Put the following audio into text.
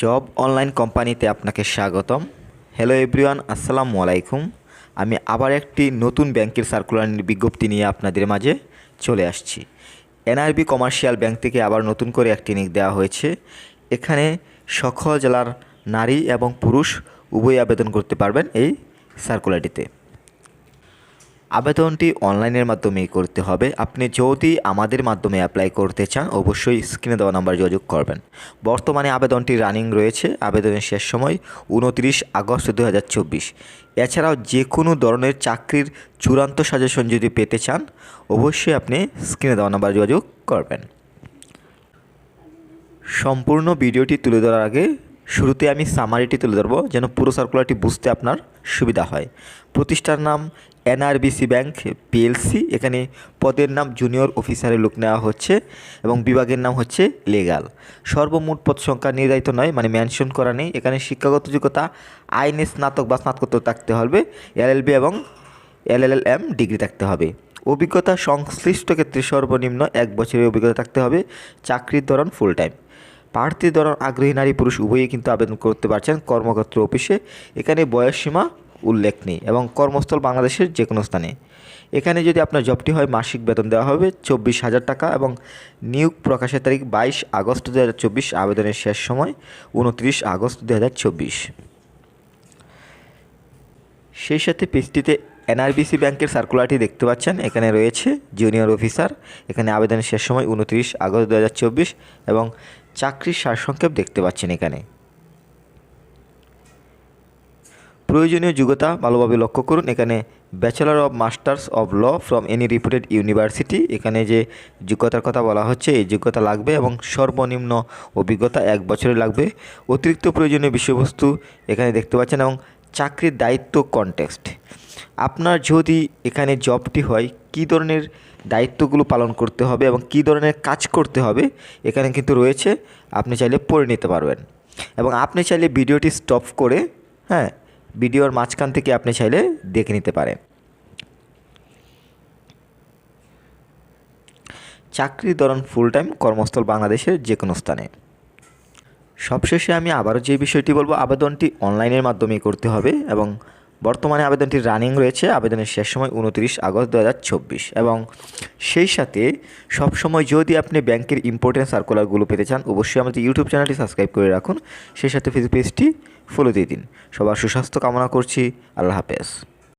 Job online কোম্পানিতে আপনাকে স্বাগতম। হ্যালো এভরিওয়ান আসসালামু আলাইকুম। আমি আবার একটি নতুন ব্যাংকের সার্কুলার বিজ্ঞপ্তি নিয়ে আপনাদের মাঝে চলে আসছি। এনআরবি কমার্শিয়াল ব্যাংক থেকে আবার নতুন করে একটি নিক দেওয়া হয়েছে। এখানে সকল জেলার নারী এবং পুরুষ উভয় আবেদন করতে পারবেন এই সার্কুলারটিতে আবেদনটি অনলাইনের মাধ্যমেই করতে হবে। আপনি যদি আমাদের মাধ্যমে অ্যাপ্লাই করতে চান, অবশ্যই স্ক্রিনে দেওয়া নাম্বার যোগাযোগ করবেন। বর্তমানে আবেদনটি রানিং রয়েছে। আবেদনের শেষ সময় উনত্রিশ আগস্ট দু হাজার চব্বিশ। এছাড়াও যে কোনো ধরনের চাকরির চূড়ান্ত সাজেশন যদি পেতে চান, অবশ্যই আপনি স্ক্রিনে দেওয়া নাম্বার যোগাযোগ করবেন। সম্পূর্ণ ভিডিওটি তুলে ধরার আগে শুরুতে আমি সামারিটি তুলে ধরবো, যেন পুরো সার্কুলারটি বুঝতে আপনার সুবিধা হয়। প্রতিষ্ঠার নাম এনআরবিসি ব্যাংক পিএলসি এখানে পদের নাম জুনিয়র অফিসারের লোক নেওয়া হচ্ছে এবং বিভাগের নাম হচ্ছে লেগাল সর্বমোট পদ সংখ্যা নির্ধারিত নয় মানে মেনশন করা নেই। এখানে শিক্ষাগত যোগ্যতা, আইনে স্নাতক বা স্নাতকোত্তর থাকতে হবে এলএলবি এবং এলএলএম ডিগ্রি থাকতে হবে। অভিজ্ঞতা সংশ্লিষ্ট ক্ষেত্রে সর্বনিম্ন এক বছরের অভিজ্ঞতা থাকতে হবে, চাকরির ধরন ফুল টাইম প্রার্থীর ধরন আগ্রহী নারী পুরুষ উভয়ই কিন্তু আবেদন করতে পারছেন কর্মক্ষেত্র অফিসে। এখানে বয়সসীমা উল্লেখ নেই এবং কর্মস্থল বাংলাদেশের যে কোনো স্থানে। এখানে যদি আপনার জবটি হয়, মাসিক বেতন দেওয়া হবে চব্বিশ হাজার টাকা এবং নিয়োগ প্রকাশের তারিখ বাইশ আগস্ট দু হাজার চব্বিশ, আবেদনের শেষ সময় উনত্রিশ আগস্ট দু হাজার চব্বিশ। সেই সাথে পেজটিতে এনআরবিসি ব্যাংকের সার্কুলারটি দেখতে পাচ্ছেন। এখানে রয়েছে জুনিয়র অফিসার এখানে আবেদনের শেষ সময় উনত্রিশ আগস্ট দু হাজার চব্বিশ এবং চাকরির সারসংক্ষেপ দেখতে পাচ্ছেন এখানে। প্রয়োজনীয় যোগ্যতা ভালোভাবে লক্ষ্য করুন, এখানে bachelor of masters of law from any reputed university এখানে যে যোগ্যতার কথা বলা হচ্ছে, এই যোগ্যতা লাগবে এবং সর্বনিম্ন অভিজ্ঞতা এক বছরে লাগবে। অতিরিক্ত প্রয়োজনীয় বিষয়বস্তু এখানে দেখতে পাচ্ছেন এবং চাকরির দায়িত্ব কনটেক্সট আপনার যদি এখানে জবটি হয়, কী ধরনের দায়িত্বগুলো পালন করতে হবে এবং কী ধরনের কাজ করতে হবে, এখানে কিন্তু রয়েছে, আপনি চাইলে পড়ে নিতে পারবেন। এবং আপনি চাইলে ভিডিওটি স্টপ করে হ্যাঁ ভিডিওর মাঝখান থেকে আপনি চাইলে দেখে নিতে পারেন। চাকরির ধরন ফুল টাইম কর্মস্থল বাংলাদেশের যে কোনো স্থানে। সবশেষে আমি আবারও যে বিষয়টি বলব, আবেদনটি অনলাইনের মাধ্যমেই করতে হবে এবং বর্তমানে আবেদনটি রানিং রয়েছে, আবেদনের শেষ সময় উনত্রিশ আগস্ট দু হাজার চব্বিশ এবং সেই সাথে সবসময় যদি আপনি ব্যাংকের ইম্পর্টেন্ট সার্কুলারগুলো পেতে চান, অবশ্যই আমাদের ইউটিউব চ্যানেলটি সাবস্ক্রাইব করে রাখুন। সেই সাথে ফেসবুক পেজটি ফলো দিয়ে দিন। সবার সুস্বাস্থ্য কামনা করছি। আল্লাহ হাফেজ।